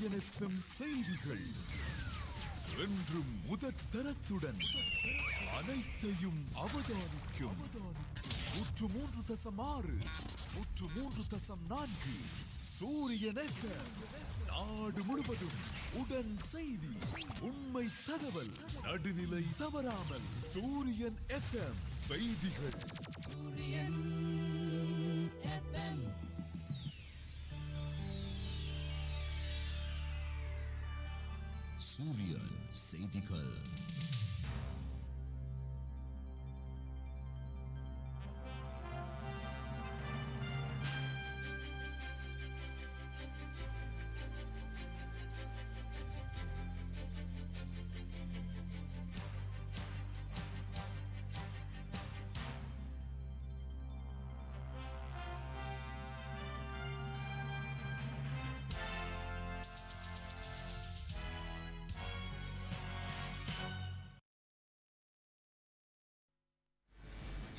சூரியன் செய்திகள். என்று முதற் தரத்துடன் அனைத்தையும் அவதானிக்கும். நூற்று மூன்று தசம் ஆறு நூற்று மூன்று தசம் நான்கு சூரியன் நாடு முழுவதும் உடன் செய்தி உண்மை தகவல் நடுநிலை தவறாமல் சூரியன் எஃப்எம் செய்திகள். சூரியன் செய்திகள்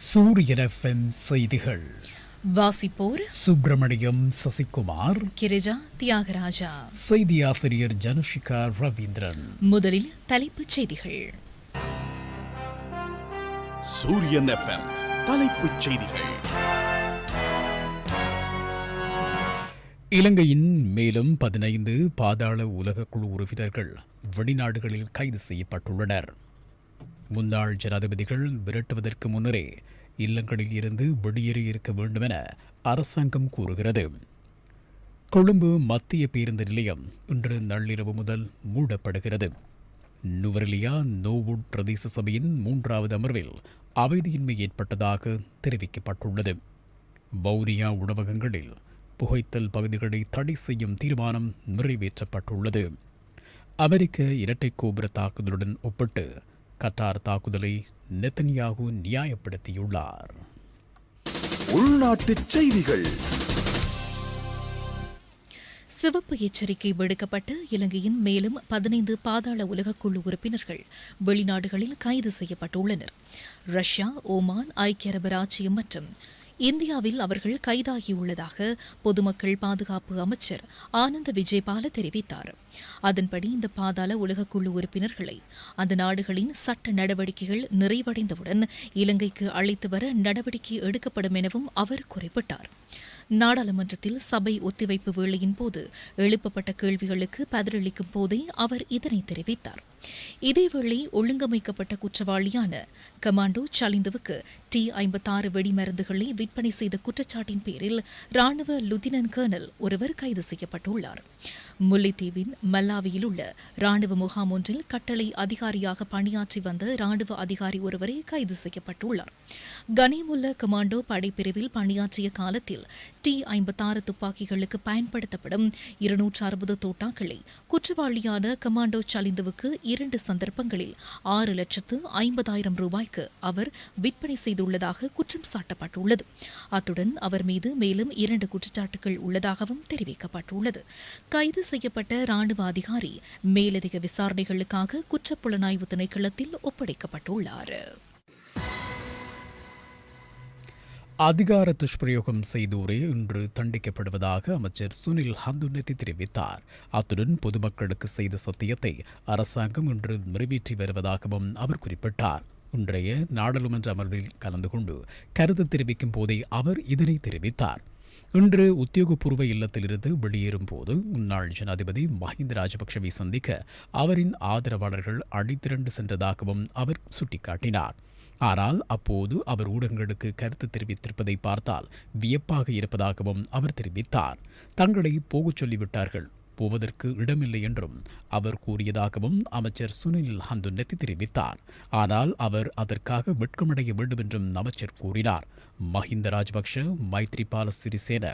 சூரியன் எஃப்எம் செய்திகள். வாசிப்போர் சுப்பிரமணியம் சசிகுமார். கிரிஜா தியாகராஜா. செய்தி ஆசிரியர் ஜனுஷிகா ரவீந்திரன். முதலில் தலைப்புச் செய்திகள். சூரியன் எஃப்எம் தலைப்புச் செய்திகள். இலங்கையின் மேலும் பதினைந்து பாதாள உலகக்குழு உறுப்பினர்கள் வெளிநாடுகளில் கைது செய்யப்பட்டுள்ளனர். முன்னாள் ஜனாதிபதிகள் விரட்டுவதற்கு முன்னரே இல்லங்களில் இருந்து வெளியேறி இருக்க வேண்டுமென அரசாங்கம் கூறுகிறது. கொழும்பு மத்திய பேருந்து நிலையம் இன்று நள்ளிரவு முதல் மூடப்படுகிறது. நுவரெலியா நோவுட் பிரதேச சபையின் மூன்றாவது அமர்வில் அமைதியின்மை ஏற்பட்டதாக தெரிவிக்கப்பட்டுள்ளது. வவுனியா உணவகங்களில் புகைத்தல் பகுதிகளை தடை செய்யும் தீர்மானம் நிறைவேற்றப்பட்டுள்ளது. அமெரிக்க இரட்டை கோபுர தாக்குதலுடன் ஒப்பிட்டு கட்டார் தாக்குதலை நெத்தன்யாகு நியாயப்படுத்தியுள்ளார். உள்நாட்டுச் செய்திகள். சிவப்பு எச்சரிக்கை விடுக்கப்பட்டு இலங்கையின் மேலும் பதினைந்து பாதாள உலகக்குழு உறுப்பினர்கள் வெளிநாடுகளில் கைது செய்யப்பட்டுள்ளனர். ரஷ்யா ஓமான் ஐக்கிய அரபு ராச்சியம் மற்றும் இந்தியாவில் அவர்கள் கைதாகியுள்ளதாக பொதுமக்கள் பாதுகாப்பு அமைச்சர் ஆனந்த விஜயபால தெரிவித்தார். அதன்படி இந்த பாதாள உலகக்குழு உறுப்பினர்களை அந்த நாடுகளின் சட்ட நடவடிக்கைகள் நிறைவடைந்தவுடன் இலங்கைக்கு அழைத்து வர நடவடிக்கை எடுக்கப்படும் எனவும் அவர் குறிப்பிட்டார். நாடாளுமன்றத்தில் சபை ஒத்திவைப்பு வேளையின் போது எழுப்பப்பட்ட கேள்விகளுக்கு பதிலளிக்கும் போதே அவர் இதனை தெரிவித்தார். இதேவேளை ஒழுங்கமைக்கப்பட்ட குற்றவாளியான கமாண்டோ சலிந்துவுக்கு டி ஐம்பத்தாறு வெடிமருந்துகளை விற்பனை செய்த குற்றச்சாட்டின் பேரில் ராணுவ லுதினன் கர்னல் ஒருவர் கைது செய்யப்பட்டுள்ளார். முல்லைத்தீவின் மல்லாவியில் உள்ள ராணுவ முகாம் ஒன்றில் கட்டளை அதிகாரியாக பணியாற்றி வந்த ராணுவ அதிகாரி ஒருவரே கைது செய்யப்பட்டுள்ளார். கனிமுல்ல கமாண்டோ படைப்பிரிவில் பணியாற்றிய காலத்தில் டி ஐம்பத்தாறு துப்பாக்கிகளுக்கு பயன்படுத்தப்படும் இருநூற்று அறுபது தோட்டாக்களை குற்றவாளியான கமாண்டோ சலிந்துவுக்கு இரண்டு சந்தர்ப்பங்களில் ஆறு லட்சத்து ஐம்பதாயிரம் ரூபாய்க்கு அவர் விற்பனை செய்துள்ளதாக குற்றம் சாட்டப்பட்டுள்ளது. அத்துடன் அவர் மீது மேலும் இரண்டு குற்றச்சாட்டுகள் உள்ளதாகவும் தெரிவிக்கப்பட்டுள்ளது. கைது செய்யப்பட்ட ராணுவ அதிகாரி மேலதிக விசாரணைகளுக்காக குற்றப்புலனாய்வு திணைக்களத்தில் ஒப்படைக்கப்பட்டுள்ளார். அதிகார துஷ்பிரயோகம் செய்தோரே இன்று தண்டிக்கப்படுவதாக அமைச்சர் சுனில் ஹந்துனத்தி தெரிவித்தார். அத்துடன் பொதுமக்களுக்கு செய்த சத்தியத்தை அரசாங்கம் இன்று நிறைவேற்றி வருவதாகவும் அவர் குறிப்பிட்டார். இன்றைய நாடாளுமன்ற அமர்வில் கலந்து கொண்டு கருத்து தெரிவிக்கும் போதே அவர் இதனை தெரிவித்தார். இன்று உத்தியோகபூர்வ இல்லத்திலிருந்து வெளியேறும் போது முன்னாள் ஜனாதிபதி மஹிந்த ராஜபக்ஷவை சந்திக்க அவரின் ஆதரவாளர்கள் அடித்திரண்டு சென்றதாகவும் அவர் சுட்டிக்காட்டினார். ஆனால் அப்போது அவர் ஊடகங்களுக்கு கருத்து தெரிவித்திருப்பதை பார்த்தால் வியப்பாக இருப்பதாகவும் அவர் தெரிவித்தார். தங்களை போகச் சொல்லிவிட்டார்கள். போவதற்கு இடமில்லை என்றும் அவர் கூறியதாகவும் அமைச்சர் சுனில் ஹந்துனெத்தி தெரிவித்தார். ஆனால் அவர் அதற்காக வெட்கமடைய வேண்டும் என்றும் அமைச்சர் கூறினார். மஹிந்த ராஜபக்ஷ மைத்ரிபால சிறிசேன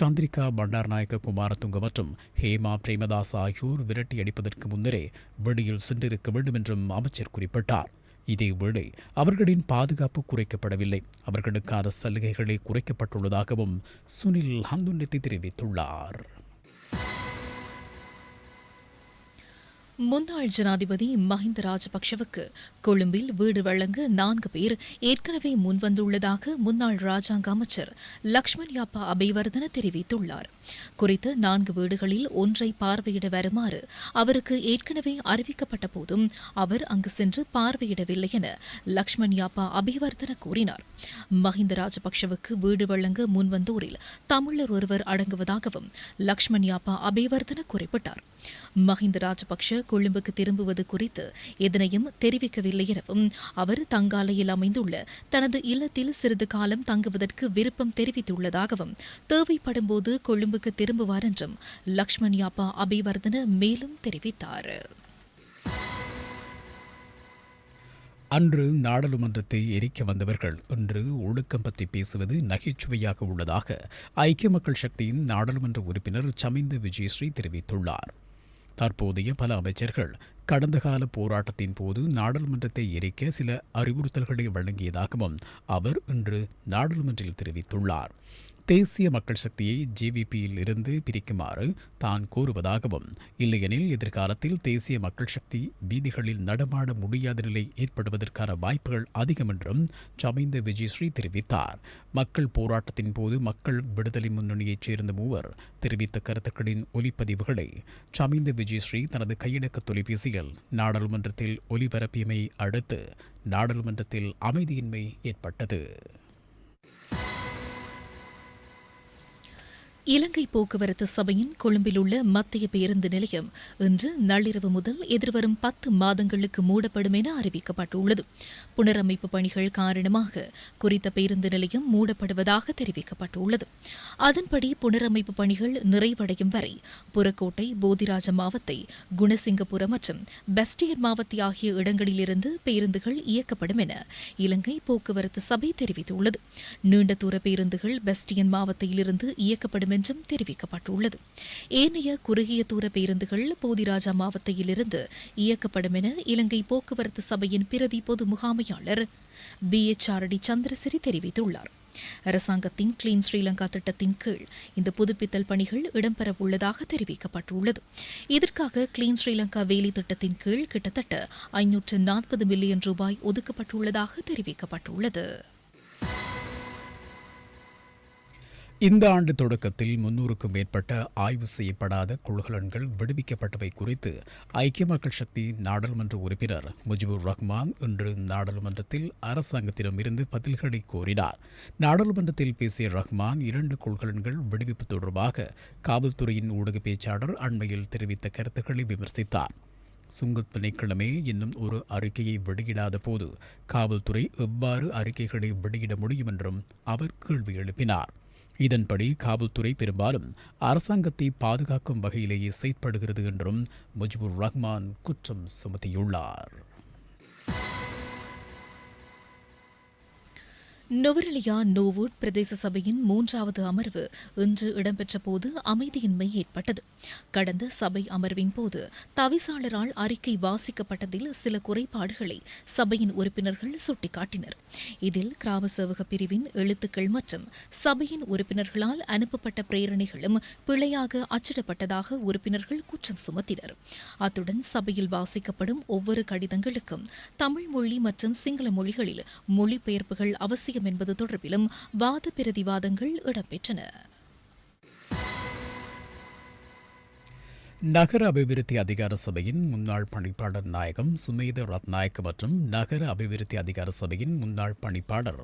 சந்திரிகா பண்டார்நாயக்க குமாரதுங்க மற்றும் ஹேமா பிரேமதாஸ் ஆகியோர் விரட்டி அடிப்பதற்கு முன்னரே வெளியில் சென்றிருக்க வேண்டும் என்றும் அமைச்சர் குறிப்பிட்டார். இதேவேளை அவர்களின் பாதுகாப்பு குறைக்கப்படவில்லை. அவர்களுக்கான சலுகைகளை குறைக்கப்பட்டுள்ளதாகவும் சுனில் ஹந்துனெத்தி தெரிவித்துள்ளார். முன்னாள் ஜனாதிபதி மஹிந்த ராஜபக்ஷவுக்கு கொழும்பில் வீடு வழங்க நான்கு பேர் ஏற்கனவே முன்வந்துள்ளதாக முன்னாள் ராஜாங்க அமைச்சர் லக்ஷ்மண் யாப்பா அபேவர்தன தெரிவித்துள்ளார். குறித்த நான்கு வீடுகளில் ஒன்றை பார்வையிட வருமாறு அவருக்கு ஏற்கனவே அறிவிக்கப்பட்ட போதும் அவர் அங்கு சென்று பார்வையிடவில்லை என லக்ஷ்மண் யாப்பா அபிவர்தன கூறினார். மஹிந்த ராஜபக்ஷவுக்கு வீடு வழங்க முன்வந்தோரில் தமிழர் ஒருவர் அடங்குவதாகவும் லக்ஷ்மண் யாப்பா அபிவர்தன குறிப்பிட்டார். மஹிந்த ராஜபக்ஷ கொழும்புக்கு திரும்புவது குறித்து எதனையும் தெரிவிக்கவில்லை எனவும் அவர் தங்காலையில் அமைந்துள்ள தனது இல்லத்தில் சிறிது காலம் தங்குவதற்கு விருப்பம் தெரிவித்துள்ளதாகவும் தேவைப்படும்போது கொழும்புக்கு திரும்புவார் என்றும் லக்ஷ்மண் யாப்பா அபிவர்தன மேலும் தெரிவித்தார். அன்று நாடாளுமன்றத்தை எரிக்க வந்தவர்கள் இன்று ஒழுக்கம் பற்றி பேசுவது நகைச்சுவையாக உள்ளதாக ஐக்கிய மக்கள் சக்தியின் நாடாளுமன்ற உறுப்பினர் சமிந்த விஜயஸ்ரீ தெரிவித்துள்ளார். தற்போதைய பல அமைச்சர்கள் கடந்த கால போராட்டத்தின் போது நாடாளுமன்றத்தை எரிக்க சில அறிவுறுத்தல்களை வழங்கியதாகவும் அவர் இன்று நாடாளுமன்றில் தெரிவித்துள்ளார். தேசிய மக்கள் சக்தியை ஜேவிபியில் இருந்து பிரிக்குமாறு தான் கோருவதாகவும் இல்லையெனில் எதிர்காலத்தில் தேசிய மக்கள் சக்தி வீதிகளில் நடமாட முடியாத நிலை ஏற்படுவதற்கான வாய்ப்புகள் அதிகம் என்றும் சமைந்த விஜயஸ்ரீ தெரிவித்தார். மக்கள் போராட்டத்தின் போது மக்கள் விடுதலை முன்னணியைச் சேர்ந்த மூவர் தெரிவித்த கருத்துக்களின் ஒலிப்பதிவுகளை சமைந்த விஜயஸ்ரீ தனது கையடக்க தொலைபேசியில் நாடாளுமன்றத்தில் ஒலிபரப்பியமை அடுத்து நாடாளுமன்றத்தில் அமைதியின்மை ஏற்பட்டது. இலங்கை போக்குவரத்து சபையின் கொழும்பில் உள்ள மத்திய பேருந்து நிலையம் இன்று நள்ளிரவு முதல் எதிர்வரும் பத்து மாதங்களுக்கு மூடப்படும் என அறிவிக்கப்பட்டுள்ளது. புனரமைப்பு பணிகள் காரணமாக குறித்த பேருந்து நிலையம் மூடப்படுவதாக தெரிவிக்கப்பட்டுள்ளது. அதன்படி புனரமைப்பு பணிகள் நிறைவடையும் வரை புறக்கோட்டை போதிராஜ மாவத்தை குணசிங்கபுரம் மற்றும் பெஸ்டியர் மாவத்தை ஆகிய இடங்களிலிருந்து பேருந்துகள் இயக்கப்படும் என இலங்கை போக்குவரத்து சபை தெரிவித்துள்ளது. நீண்ட தூர பேருந்துகள் பெஸ்டியன் மாவட்டத்திலிருந்து இயக்கப்படும் என்றும் தெரிவிக்கப்பட்டுள்ளது. ஏனைய குறுகிய தூர பேருந்துகள் போதிராஜா மாவட்டத்திலிருந்து இயக்கப்படும் என இலங்கை போக்குவரத்து சபையின் பிரதி பொது முகாமையாளர் P. H. R. D. Chandrasiri தெரிவித்துள்ளார். அரசாங்கத்தின் கிளீன் ஸ்ரீலங்கா திட்டத்தின் கீழ் இந்த புதுப்பித்தல் பணிகள் இடம்பெறவுள்ளதாக தெரிவிக்கப்பட்டுள்ளது. இதற்காக கிளீன் ஸ்ரீலங்கா வேலி திட்டத்தின் கீழ் கிட்டத்தட்ட ஐநூற்று நாற்பது மில்லியன் ரூபாய் ஒதுக்கப்பட்டுள்ளதாக தெரிவிக்கப்பட்டுள்ளது. இந்த ஆண்டு தொடக்கத்தில் முன்னூறுக்கும் மேற்பட்ட ஆய்வு செய்யப்படாத கொள்கலன்கள் விடுவிக்கப்பட்டவை குறித்து ஐக்கிய மக்கள் சக்தி நாடாளுமன்ற உறுப்பினர் முஜிபுர் ரஹ்மான் இன்று நாடாளுமன்றத்தில் அரசாங்கத்திடமிருந்து பதில்களை கோரினார். நாடாளுமன்றத்தில் பேசிய ரஹ்மான் இரண்டு கொள்கலன்கள் விடுவிப்பு தொடர்பாக காவல்துறையின் ஊடக பேச்சாளர் அண்மையில் தெரிவித்த கருத்துக்களை விமர்சித்தார். சுங்கத் திணைக்கிழமை இன்னும் ஒரு அறிக்கையை வெளியிடாத போது காவல்துறை எவ்வாறு அறிக்கைகளை வெளியிட முடியும் என்றும் அவர் கேள்வி எழுப்பினார். இதன்படி காவல்துறை பெரும்பாலும் அரசாங்கத்தை பாதுகாக்கும் வகையிலேயே செயற்படுகிறது என்றும் முஜிபுர் ரஹ்மான் குற்றம் சுமத்தியுள்ளார். நுவரெலியா நோவூட் பிரதேச சபையின் மூன்றாவது அமர்வு இன்று இடம்பெற்ற போது அமைதியின்மை ஏற்பட்டது. கடந்த சபை அமர்வின் போது தவிசாளரால் அறிக்கை வாசிக்கப்பட்டதில் சில குறைபாடுகளை சபையின் உறுப்பினர்கள் சுட்டிக்காட்டினர். இதில் கிராம சேவக பிரிவின் எழுத்துக்கள் மற்றும் சபையின் உறுப்பினர்களால் அனுப்பப்பட்ட பிரேரணைகளும் பிழையாக அச்சிடப்பட்டதாக உறுப்பினர்கள் குற்றம் சுமத்தினர். அத்துடன் சபையில் வாசிக்கப்படும் ஒவ்வொரு கடிதங்களுக்கும் தமிழ் மொழி மற்றும் சிங்கள மொழிகளில் மொழிபெயர்ப்புகள் அவசியம் என்பது தொடர்பிலும் வாத பிரதிவாதங்கள் இடம்பெற்றன. நகர அபிவிருத்தி அதிகார சபையின் முன்னாள் பணிப்பாளர் நாயகம் சுமேத ரத்நாயக் மற்றும் நகர அபிவிருத்தி அதிகார சபையின் முன்னாள் பணிப்பாளர்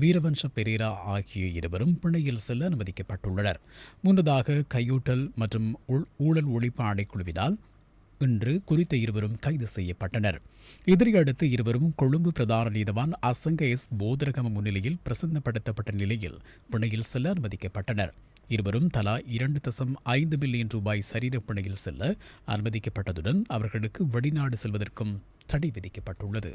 வீரவன்ஷ பெரேரா ஆகிய இருவரும் பிணையில் செல்ல அனுமதிக்கப்பட்டுள்ளனர். முன்னதாக கையூட்டல் மற்றும் ஊழல் ஒழிப்பு ஆணைக்குழுவினால் இன்று குறித்த இருவரும் கைது செய்யப்பட்டனர். இதனையடுத்து இருவரும் கொழும்பு பிரதான நீதவான் அசங்க எஸ். போதரகம முன்னிலையில் பிரசன்னப்படுத்தப்பட்ட நிலையில் பிணையில் செல்ல அனுமதிக்கப்பட்டனர். இருவரும் தலா இரண்டு தசம் ஐந்து மில்லியன் ரூபாய் சரீர பிணையில் செல்ல அனுமதிக்கப்பட்டதுடன் அவர்களுக்கு வெளிநாடு செல்வதற்கும் தடை விதிக்கப்பட்டுள்ளது.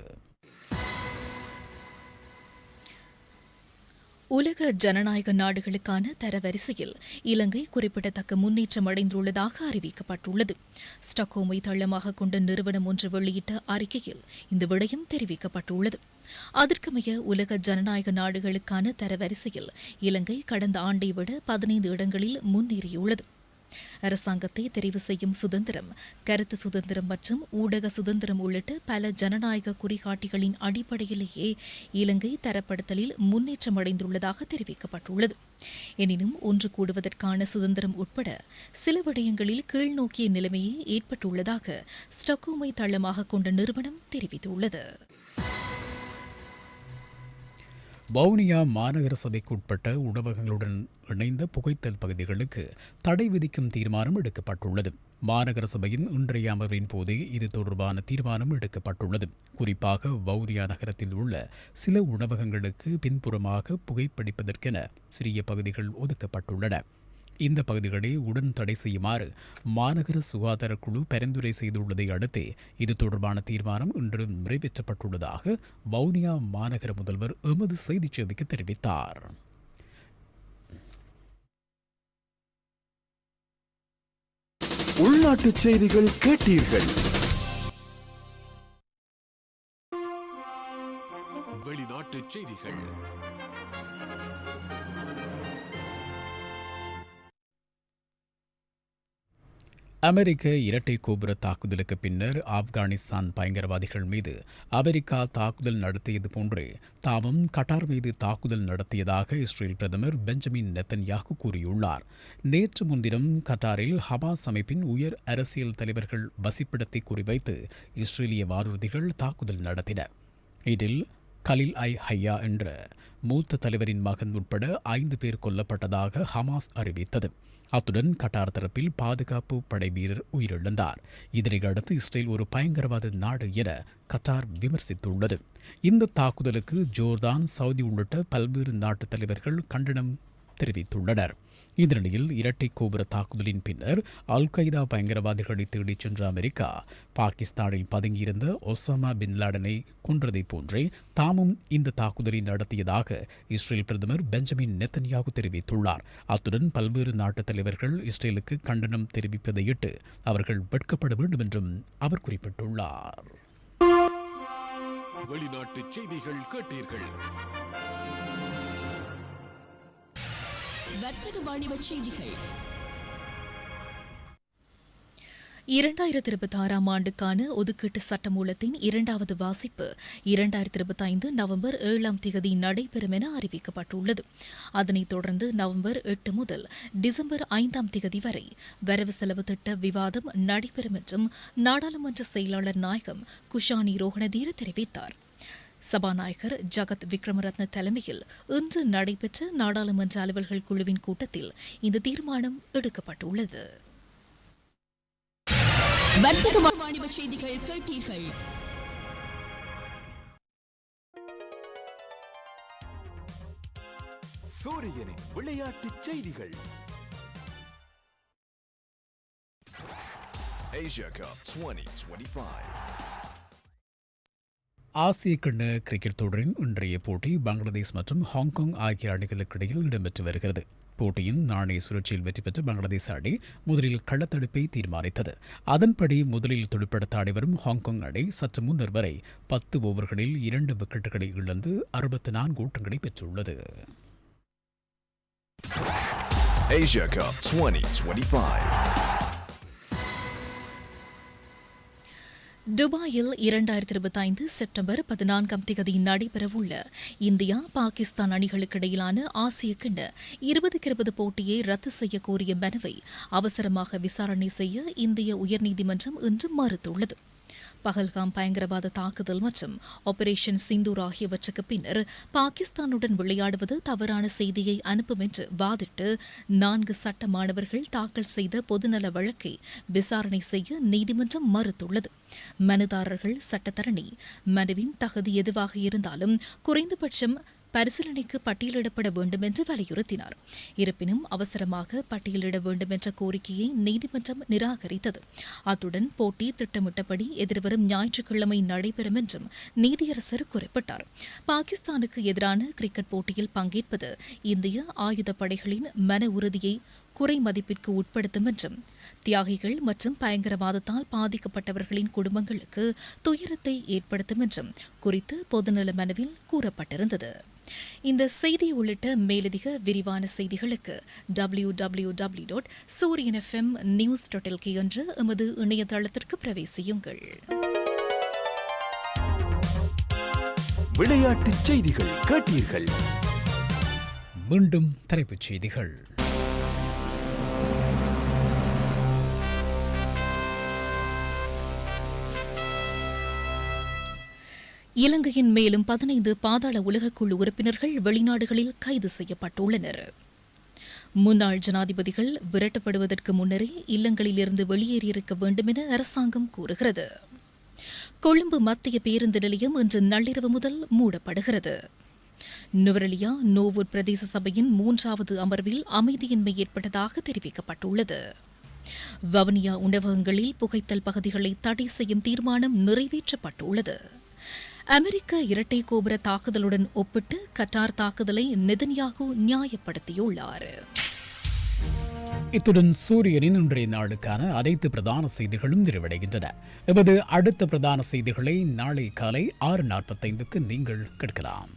உலக ஜனநாயக நாடுகளுக்கான தரவரிசையில் இலங்கை குறிப்பிடத்தக்க முன்னேற்றம் அடைந்துள்ளதாக அறிவிக்கப்பட்டுள்ளது. ஸ்டாக்ஹோமை தள்ளமாக கொண்ட நிறுவனம் ஒன்று வெளியிட்ட அறிக்கையில் இந்த விடயம் தெரிவிக்கப்பட்டுள்ளது. அதற்கமைய உலக ஜனநாயக நாடுகளுக்கான தரவரிசையில் இலங்கை கடந்த ஆண்டை விட பதினைந்து இடங்களில் முன்னேறியுள்ளது. அரசாங்கத்தை தெரிவு செய்யும் சுதந்திரம் கருத்து சுதந்திரம் மற்றும் ஊடக சுதந்திரம் உள்ளிட்ட பல ஜனநாயக குறிகாட்டிகளின் அடிப்படையிலேயே இலங்கை தரப்படுத்தலில் முன்னேற்றம் அடைந்துள்ளதாக தெரிவிக்கப்பட்டுள்ளது. எனினும் ஒன்று கூடுவதற்கான சுதந்திரம் உட்பட சில விடயங்களில் கீழ்நோக்கிய நிலைமையே ஏற்பட்டுள்ளதாக ஸ்டக்கோமை தளமாக கொண்ட நிறுவனம் தெரிவித்துள்ளது. வவுனியா மாநகர சபைக்குட்பட்ட உணவகங்களுடன் இணைந்த புகைத்தல் பகுதிகளுக்கு தடை விதிக்கும் தீர்மானம் எடுக்கப்பட்டுள்ளது. மாநகர சபையின் இன்றைய அமர்வின் போது இது தொடர்பான தீர்மானம் எடுக்கப்பட்டுள்ளது. குறிப்பாக வவுனியா நகரத்தில் உள்ள சில உணவகங்களுக்கு பின்புறமாக புகைப்பிடிப்பதற்கென சிறிய பகுதிகள் ஒதுக்கப்பட்டுள்ளன. இந்த பகுதிகளை உடன் தடை செய்யுமாறு மாநகர சுகாதார குழு பரிந்துரை செய்துள்ளதை அடுத்து இது தொடர்பான தீர்மானம் இன்று நிறைவேற்றப்பட்டுள்ளதாக வவுனியா மாநகர முதல்வர் எமது செய்திச் சேவைக்கு தெரிவித்தார். உள்நாட்டுச் செய்திகள் கேட்டீர்கள். வெளிநாட்டுச் செய்திகள். அமெரிக்க இரட்டை கோபுர தாக்குதலுக்கு பின்னர் ஆப்கானிஸ்தான் பயங்கரவாதிகள் மீது அமெரிக்கா தாக்குதல் நடத்தியது போன்றே தாமும் கட்டார் மீது தாக்குதல் நடத்தியதாக இஸ்ரேல் பிரதமர் பெஞ்சமின் நெத்தன்யாகு கூறியுள்ளார். நேற்று முன்தினம் கட்டாரில் ஹமாஸ் அமைப்பின் உயர் அரசியல் தலைவர்கள் வசிப்பிடத்தை குறிவைத்து இஸ்ரேலிய வானூர்திகள் தாக்குதல் நடத்தின இதில் கலில் ஐ ஹையா என்ற மூத்த தலைவரின் மகன் உட்பட ஐந்து பேர் கொல்லப்பட்டதாக ஹமாஸ் அறிவித்தது. அத்துடன் கட்டார் தரப்பில் பாதுகாப்பு படை வீரர் உயிரிழந்தார். இதனை அடுத்து இஸ்ரேல் ஒரு பயங்கரவாத நாடு என கட்டார் விமர்சித்துள்ளது. இந்த தாக்குதலுக்கு ஜோர்தான் சவுதி உள்ளிட்ட பல்வேறு நாட்டு தலைவர்கள் கண்டனம் தெரிவித்துள்ளனர். இதனிடையில் இரட்டை கோபுர தாக்குதலின் பின்னர் அல் qaeda பயங்கரவாதிகளை தேடிச் சென்ற அமெரிக்கா பாகிஸ்தானில் பதுங்கியிருந்த ஒசாமா பின் லாடனை கொன்றதைப் போன்றே தாமும் இந்த தாக்குதலை நடத்தியதாக இஸ்ரேல் பிரதமர் பெஞ்சமின் நெத்தன்யாகு தெரிவித்துள்ளார். அத்துடன் பல்வேறு நாட்டு தலைவர்கள் இஸ்ரேலுக்கு கண்டனம் தெரிவிப்பதையிட்டு அவர்கள் வெட்கப்பட வேண்டும் என்றும் அவர் குறிப்பிட்டுள்ளார். வெளிநாட்டுச் செய்திகள் கேட்டீர்கள். வர்த்தக வாணிபச் செய்திகள். இரண்டாயிரத்தி இருபத்தி ஆறாம் ஆண்டுக்கான ஒதுக்கீட்டு சட்டமூலத்தின் இரண்டாவது வாசிப்பு இரண்டாயிரத்தி இருபத்தி ஐந்து நவம்பர் ஏழாம் தேதி நடைபெறும் என அறிவிக்கப்பட்டுள்ளது. அதனைத் தொடர்ந்து நவம்பர் எட்டு முதல் டிசம்பர் ஐந்தாம் தேதி வரை வரவு செலவு திட்ட விவாதம் நடைபெறும் என்றும் நாடாளுமன்ற செயலாளர் நாயகம் குஷானி ரோஹணதீர தெரிவித்தார். சபாநாயகர் ஜகத் விக்ரமரத்ன தலைமையில் இன்று நடைபெற்ற நாடாளுமன்ற அலுவல்கள் குழுவின் கூட்டத்தில் இந்த தீர்மானம் எடுக்கப்பட்டுள்ளது. சூரியனின் விளையாட்டுச் செய்திகள். Asia Cup 2025. ஆசிய கிண்ண கிரிக்கெட் தொடரின் இன்றைய போட்டி பங்களாதேஷ் மற்றும் ஹாங்காங் ஆகிய அணிகளுக்கு இடையில் இடம்பெற்று வருகிறது. போட்டியின் நாணய சுழற்சியில் வெற்றி பெற்ற பங்களாதேஷ் அணி முதலில் கள்ளத்தடுப்பை தீர்மானித்தது. அதன்படி முதலில் துடுப்படுத்த ஆடிவரும் ஹாங்காங் அணி சற்று முன்னர் வரை பத்து ஓவர்களில் இரண்டு விக்கெட்டுகளை இழந்து அறுபத்தி நான்கு ஓட்டங்களை பெற்றுள்ளது. Asia Cup 2025. துபாயில் இரண்டாயிரத்தி இருபத்தி ஐந்து செப்டம்பர் பதினான்காம் தேதி நடைபெறவுள்ள இந்தியா பாகிஸ்தான் அணிகளுக்கு இடையிலான ஆசிய கிண்ண இருபதுக்கு இருபது போட்டியை ரத்து செய்ய கோரிய மனுவை அவசரமாக விசாரணை செய்ய இந்திய உயர்நீதிமன்றம் இன்று மறுத்துள்ளது. பகல்காம் பயங்கரவாத தாக்குதல் மற்றும் ஆபரேஷன் சிந்தூர் ஆகியவற்றுக்கு பின்னர் பாகிஸ்தானுடன் விளையாடுவது தவறான செய்தியை அனுப்பும் என்று வாதிட்டு நான்கு சட்ட மாணவர்கள் தாக்கல் செய்த பொதுநல வழக்கை விசாரணை செய்ய நீதிமன்றம் மறுத்துள்ளது. மனுதாரர்கள் சட்டத்தரணி. மனுவின் தகுதி எதுவாக இருந்தாலும் குறைந்தபட்சம் பரிசீலனைக்கு பட்டியலிடப்பட வேண்டும் என்று வலியுறுத்தினார். இருப்பினும் அவசரமாக பட்டியலிட வேண்டும் என்ற கோரிக்கையை நீதிமன்றம் நிராகரித்தது. அத்துடன் போட்டி திட்டமிட்டபடி எதிர்வரும் ஞாயிற்றுக்கிழமை நடைபெறும் என்றும் நீதியரசர் குறிப்பிட்டார். பாகிஸ்தானுக்கு எதிரான கிரிக்கெட் போட்டியில் பங்கேற்பது இந்திய ஆயுதப்படைகளின் மன உறுதியை குறை மதிப்பிற்கு உட்படுத்தும் என்றும் தியாகிகள் மற்றும் பயங்கரவாதத்தால் பாதிக்கப்பட்டவர்களின் குடும்பங்களுக்கு துயரத்தை ஏற்படுத்தும் என்றும் குறித்து பொதுநல மனுவில் கூறப்பட்டிருந்தது. இந்த செய்தி உள்ளிட்ட மேலதிக விரிவான செய்திகளுக்கு W W W dot Sooriyan FM news dot LK என்ற எமது இணையதளத்திற்கு பிரவேசியுங்கள். விளையாட்டுச் செய்திகள் கேட்டீர்கள். மீண்டும் தலைப்புச் செய்திகள். இலங்கையின் மேலும் பதினைந்து பாதாள உலகக்குழு உறுப்பினர்கள் வெளிநாடுகளில் கைது செய்யப்பட்டுள்ளனர். முன்னாள் ஜனாதிபதிகள் விரட்டப்படுவதற்கு முன்னரே இல்லங்களிலிருந்து வெளியேறியிருக்க வேண்டும் என அரசாங்கம் கூறுகிறது. கொழும்பு மத்திய பேருந்து நிலையம் இன்று நள்ளிரவு முதல் மூடப்படுகிறது. நுவரெலியா நோவூர் பிரதேச சபையின் மூன்றாவது அமர்வில் அமைதியின்மை ஏற்பட்டதாக தெரிவிக்கப்பட்டுள்ளது. வவுனியா உணவகங்களில் புகைத்தல் பகுதிகளை தடை செய்யும் தீர்மானம் நிறைவேற்றப்பட்டுள்ளது. அமெரிக்க இரட்டை கோபுர தாக்குதலுடன் ஒப்பிட்டு கட்டார் தாக்குதலை நெதன்யாகு நியாயப்படுத்தியுள்ளார். இத்துடன் சூரியனின் இன்றைய நாளுக்கான அனைத்து பிரதான செய்திகளும் நிறைவடைகின்றன. எமது அடுத்த பிரதான செய்திகளை நாளை காலை ஆறு நாற்பத்தைந்துக்கு நீங்கள் கேட்கலாம்.